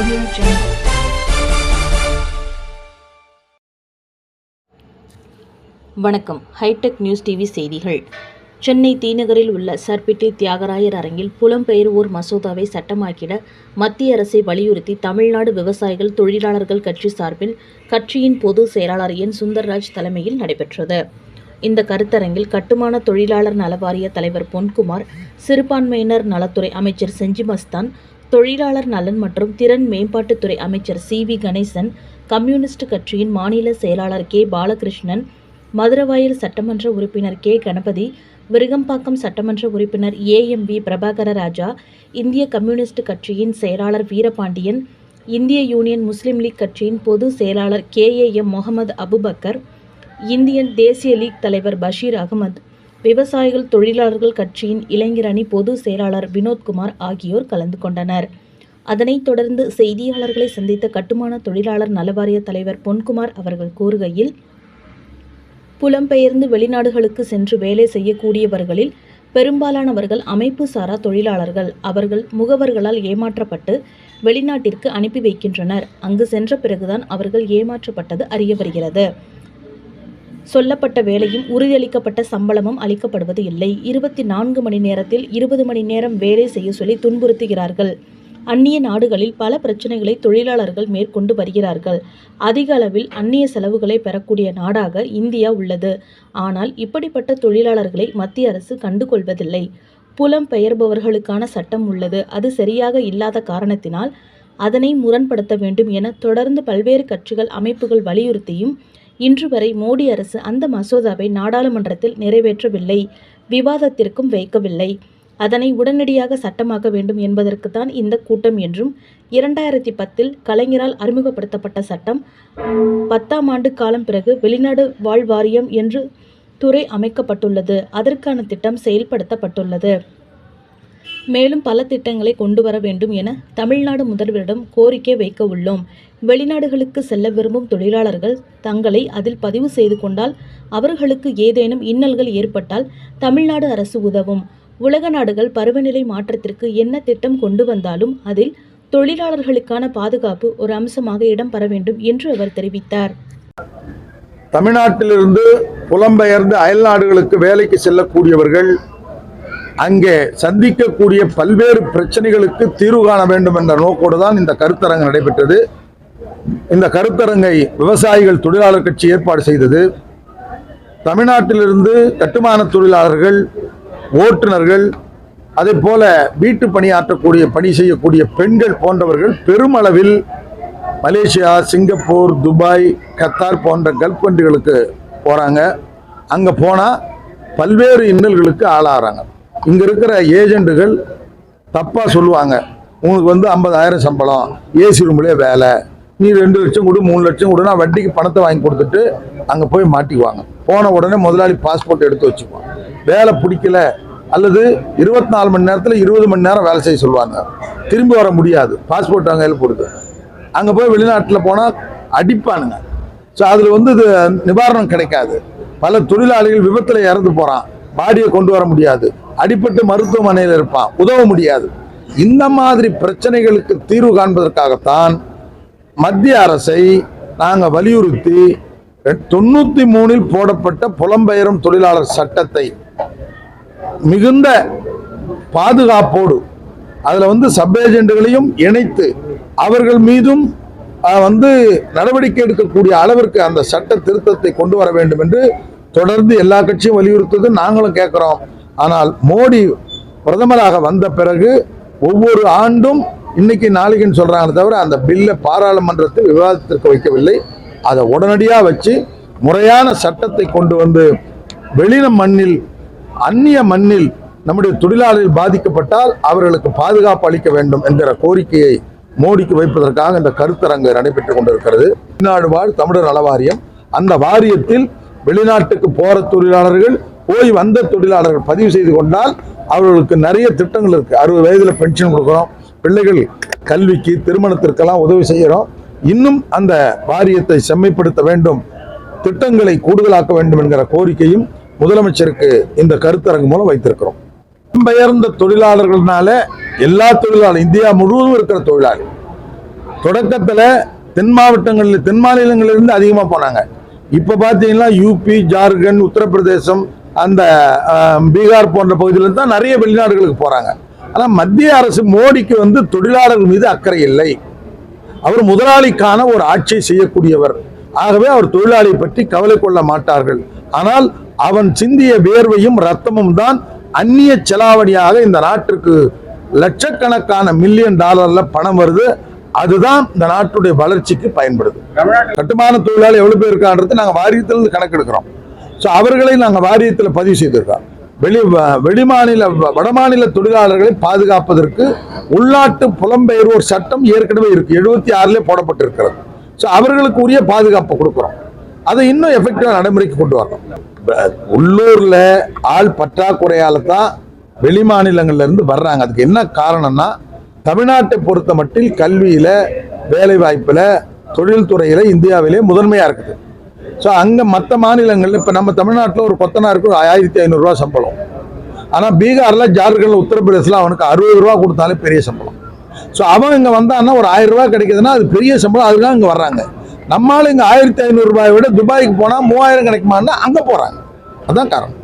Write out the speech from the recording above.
Audio Jungle. வணக்கம் hitech news TV செய்திகள். சென்னை தீநகரில் உள்ள சர்பிட்டி தியாகராயர் அரங்கில் புலம்பெயர்வோர் மசோதாவை சட்டமாக்கிட மத்திய அரசை வலியுறுத்தி தமிழ்நாடு விவசாயிகள் தொழிலாளர்கள் கட்சி சார்பில் கட்சியின் பொதுச் செயலாளர் என். சுந்தர்ராஜ் தலைமையில் நடைபெற்றது. இந்த கருத்தரங்கில் கட்டுமான தொழிலாளர் நலவாரிய தலைவர் பொன்குமார் சிறுபான்மையினர் நலத்துறை அமைச்சர் செஞ்சி மஸ்தான் தொழிலாளர் நலன் மற்றும் திறன் மேம்பாட்டுத்துறை அமைச்சர் சி வி கணேசன் கம்யூனிஸ்ட் கட்சியின் மாநில செயலாளர் கே. பாலகிருஷ்ணன் மதுரவாயல் சட்டமன்ற உறுப்பினர் கே. கணபதி விருகம்பாக்கம் சட்டமன்ற உறுப்பினர் ஏஎம்பி பிரபாகர ராஜா இந்திய கம்யூனிஸ்ட் கட்சியின் செயலாளர் வீரபாண்டியன் இந்திய யூனியன் முஸ்லீம் லீக் கட்சியின் பொது செயலாளர் K. A. M. Mohammed Abubakar Indian தேசிய லீக் தலைவர் பஷீர் அகமது விவசாயிகள் தொழிலாளர்கள் கட்சியின் இளைஞரணி பொது செயலாளர் வினோத்குமார் ஆகியோர் கலந்து கொண்டனர். அதனைத் தொடர்ந்து செய்தியாளர்களை சந்தித்த கட்டுமான தொழிலாளர் நலவாரிய தலைவர் பொன்குமார் அவர்கள் கூறுகையில் புலம்பெயர்ந்து வெளிநாடுகளுக்கு சென்று வேலை செய்யக்கூடியவர்களில் பெரும்பாலானவர்கள் அமைப்பு சாரா தொழிலாளர்கள். அவர்கள் முகவர்களால் ஏமாற்றப்பட்டு வெளிநாட்டிற்கு அனுப்பி வைக்கின்றனர். அங்கு சென்ற பிறகுதான் அவர்கள் ஏமாற்றப்பட்டது அறிய வருகிறது. சொல்லப்பட்ட வேலையும் உறுதியளிக்கப்பட்ட சம்பளமும் அளிக்கப்படுவது இல்லை. இருபத்தி நான்கு மணி நேரத்தில் இருபது மணி நேரம் வேலை செய்ய சொல்லி துன்புறுத்துகிறார்கள். அந்நிய நாடுகளில் பல பிரச்சனைகளை தொழிலாளர்கள் மேற்கொண்டு வருகிறார்கள். அதிக அளவில் அந்நிய செலவுகளை பெறக்கூடிய நாடாக இந்தியா உள்ளது. ஆனால் இப்படிப்பட்ட தொழிலாளர்களை மத்திய அரசு கண்டுகொள்வதில்லை. புலம் பெயர்பவர்களுக்கான சட்டம் உள்ளது. அது சரியாக இல்லாத காரணத்தினால் அதனை முரண்படுத்த வேண்டும் என தொடர்ந்து பல்வேறு கட்சிகள் அமைப்புகள் வலியுறுத்தியும் இன்று வரை மோடி அரசு அந்த மசோதாவை நாடாளுமன்றத்தில் நிறைவேற்றவில்லை. விவாதத்திற்கும் வைக்கவில்லை. அதனை உடனடியாக சட்டமாக்க வேண்டும் என்பதற்குத்தான் இந்த கூட்டம் என்றும் இரண்டாயிரத்தி பத்தில் கலைஞரால் அறிமுகப்படுத்தப்பட்ட சட்டம் பத்தாம் ஆண்டு காலம் பிறகு வெளிநாடு வாழ்வாரியம் என்று துறை அமைக்கப்பட்டுள்ளது. அதற்கான திட்டம் செயல்படுத்தப்பட்டுள்ளது. மேலும் பல திட்டங்களை கொண்டு வர வேண்டும் என தமிழ்நாடு முதல்வரிடம் கோரிக்கை வைக்க உள்ளோம். வெளிநாடுகளுக்கு செல்ல விரும்பும் தொழிலாளர்கள் தங்களை அதில் பதிவு செய்து கொண்டால் அவர்களுக்கு ஏதேனும் இன்னல்கள் ஏற்பட்டால் தமிழ்நாடு அரசு உதவும். உலக நாடுகள் பருவநிலை மாற்றத்திற்கு என்ன திட்டம் கொண்டு வந்தாலும் அதில் தொழிலாளர்களுக்கான பாதுகாப்பு ஒரு அம்சமாக இடம்பெற வேண்டும் என்று அவர் தெரிவித்தார். தமிழ்நாட்டிலிருந்து புலம்பெயர்ந்து அயல் நாடுகளுக்கு வேலைக்கு செல்லக்கூடியவர்கள் அங்கே சந்திக்கக்கூடிய பல்வேறு பிரச்சனைகளுக்கு தீர்வு காண வேண்டும் என்ற நோக்கோடு தான் இந்த கருத்தரங்கு நடைபெற்றது. இந்த கருத்தரங்கை விவசாயிகள் தொழிலாளர் கட்சி ஏற்பாடு செய்தது. தமிழ்நாட்டிலிருந்து கட்டுமான தொழிலாளர்கள் ஓட்டுநர்கள் அதே போல வீட்டு பணியாற்றக்கூடிய பணி செய்யக்கூடிய பெண்கள் போன்றவர்கள் பெருமளவில் மலேசியா சிங்கப்பூர் துபாய் கத்தார் போன்ற கல்ஃப் கண்ட்ரிகளுக்கு போகிறாங்க அங்கே போனால் பல்வேறு இன்னல்களுக்கு ஆளாகிறாங்க இங்கே இருக்கிற ஏஜெண்ட்டுகள் தப்பாக சொல்லுவாங்க. உங்களுக்கு வந்து ஐம்பதாயிரம் சம்பளம். ஏசி ரூம்லேயே வேலை. நீ ரெண்டு லட்சம் கொடு மூணு லட்சம் கொடுனா வட்டிக்கு பணத்தை வாங்கி கொடுத்துட்டு அங்கே போய் மாட்டிக்குவாங்க. போன உடனே முதலாளி பாஸ்போர்ட் எடுத்து வச்சுக்குவான். வேலை பிடிக்கல. அல்லது இருபத்தி நாலு மணி நேரத்தில் இருபது மணி நேரம் வேலை செய்ய சொல்லுவாங்க. திரும்பி வர முடியாது. பாஸ்போர்ட் அங்கே கொடுத்து அங்கே போய் வெளிநாட்டில் போனால் அடிப்பானுங்க. ஸோ அதில் வந்து இது நிவாரணம் கிடைக்காது. பல தொழிலாளிகள் விபத்தில் இறந்து போகிறான் பாடியை கொண்டு வர முடியாது. அடிபட்டு மருத்துவமனையில் இருப்பான். உதவ முடியாது. இந்த மாதிரி பிரச்சனைகளுக்கு தீர்வு காண்பதற்காகத்தான் மத்திய அரசை நாங்கள் வலியுறுத்தி தொண்ணூற்றி மூணில் போடப்பட்ட புலம்பெயரும் தொழிலாளர் சட்டத்தை மிகுந்த பாதுகாப்போடு அதில் வந்து சப் ஏஜென்ட்டுகளையும் இணைத்து அவர்கள் மீதும் அஹ், வந்து நடவடிக்கை எடுக்கக்கூடிய அளவிற்கு அந்த சட்ட திருத்தத்தை கொண்டு வர வேண்டும் என்று தொடர்ந்து எல்லா கட்சியும் வலியுறுத்துவது நாங்களும் கேட்குறோம். ஆனால் மோடி பிரதமராக வந்த பிறகு ஒவ்வொரு ஆண்டும் இன்னைக்கு நாளைக்குன்னு சொல்கிறாங்களே தவிர அந்த பில்லை பாராளுமன்றத்தில் விவாதத்திற்கு வைக்கவில்லை. அதை உடனடியாக வச்சு முறையான சட்டத்தை கொண்டு வந்து வெளின மண்ணில் அந்நிய மண்ணில் நம்முடைய தொழிலாளர்கள் பாதிக்கப்பட்டால் அவர்களுக்கு பாதுகாப்பு அளிக்க வேண்டும் என்கிற கோரிக்கையை மோடிக்கு வைப்பதற்காக இந்த கருத்தரங்கு நடைபெற்றுக் கொண்டிருக்கிறது. வெளிநாடு வாழ் தமிழர் நல வாரியம் அந்த வாரியத்தில் வெளிநாட்டுக்கு போற தொழிலாளர்கள் போய் வந்த தொழிலாளர்கள் பதிவு செய்து கொண்டால் அவர்களுக்கு நிறைய திட்டங்கள் இருக்கு. அறுபது வயதுல பென்ஷன் கொடுக்குறோம். பிள்ளைகள் கல்விக்கு திருமணத்திற்கெல்லாம் உதவி செய்கிறோம் இன்னும் அந்த வாரியத்தை செம்மைப்படுத்த வேண்டும். திட்டங்களை கூடுதலாக்க வேண்டும் என்கிற கோரிக்கையும் முதலமைச்சருக்கு இந்த கருத்தரங்கு மூலம் வைத்திருக்கிறோம். பெயர்ந்த தொழிலாளர்கள்னால எல்லா தொழிலாளர் இந்தியா முழுவதும் இருக்கிற தொழிலாளி. தொடக்கத்தில் தென் மாவட்டங்களில் தென் மாநிலங்களிலிருந்து அதிகமாக போனாங்க. இப்போ பார்த்தீங்கன்னா யூபி ஜார்க்கண்ட் உத்தரப்பிரதேசம் அந்த பீகார் போன்ற பகுதியில தான் நிறைய வெளிநாடுகளுக்கு போகிறாங்க ஆனால் மத்திய அரசு மோடிக்கு வந்து தொழிலாளர்கள் மீது அக்கறை இல்லை. அவர் முதலாளிக்கான ஒரு ஆட்சியை செய்யக்கூடியவர். ஆகவே அவர் தொழிலாளி பற்றி கவலை கொள்ள மாட்டார்கள். ஆனால் அவன் சிந்திய வேர்வையும் ரத்தமும் தான் அந்நிய செலாவணியாக இந்த நாட்டிற்கு லட்சக்கணக்கான மில்லியன் டாலர்ல பணம் வருது. அதுதான் இந்த நாட்டுடைய வளர்ச்சிக்கு பயன்படுது. கட்டுமான தொழிலாளி எவ்வளவு பேர் இருக்கான்றது நாங்கள் வாரியத்திலிருந்து கணக்கெடுக்கிறோம். ஸோ அவர்களை நாங்கள் வாரியத்தில் பதிவு செய்திருக்கோம் வெளி வ- வெளிமாநில வ- வடமாநில தொழிலாளர்களை பாதுகாப்பதற்கு உள்நாட்டு புலம்பெயர்வோர் சட்டம் ஏற்கனவே இருக்குது எழுபத்தி ஆறிலே போடப்பட்டிருக்கிறது. ஸோ அவர்களுக்கு உரிய பாதுகாப்பு கொடுக்குறோம். அதை இன்னும் எஃபெக்டிவாக நடைமுறைக்கு கொண்டு வரணும். உள்ளூரில் ஆள் பற்றாக்குறையால் தான் வெளி மாநிலங்கள்லேருந்து வர்றாங்க. அதுக்கு என்ன காரணம்னா தமிழ்நாட்டை பொறுத்த மட்டில் கல்வியில் வேலைவாய்ப்பில் தொழில்துறையில் இந்தியாவிலே முதன்மையாக இருக்குது. ஸோ அங்கே மற்ற மாநிலங்களில் இப்போ நம்ம தமிழ்நாட்டில் ஒரு கொத்தனாருக்கு ஒரு ஆயிரத்தி ஐநூறுரூவா சம்பளம். ஆனால் பீகாரில் ஜார்க்கண்டில் உத்தரப்பிரதேசில் அவனுக்கு அறுபது ரூபா கொடுத்தாலே பெரிய சம்பளம். ஸோ அவன் இங்கே வந்தான்னா ஒரு ஆயிரம் ரூபா கிடைக்குதுன்னா அது பெரிய சம்பளம் அதுதான் இங்கே வர்றாங்க. நம்மளால இங்கே ஆயிரத்தி ஐநூறுரூபாயை விட துபாய்க்கு போனால் மூவாயிரம் கிடைக்குமான்னா அங்கே போகிறாங்க அதான் காரணம்.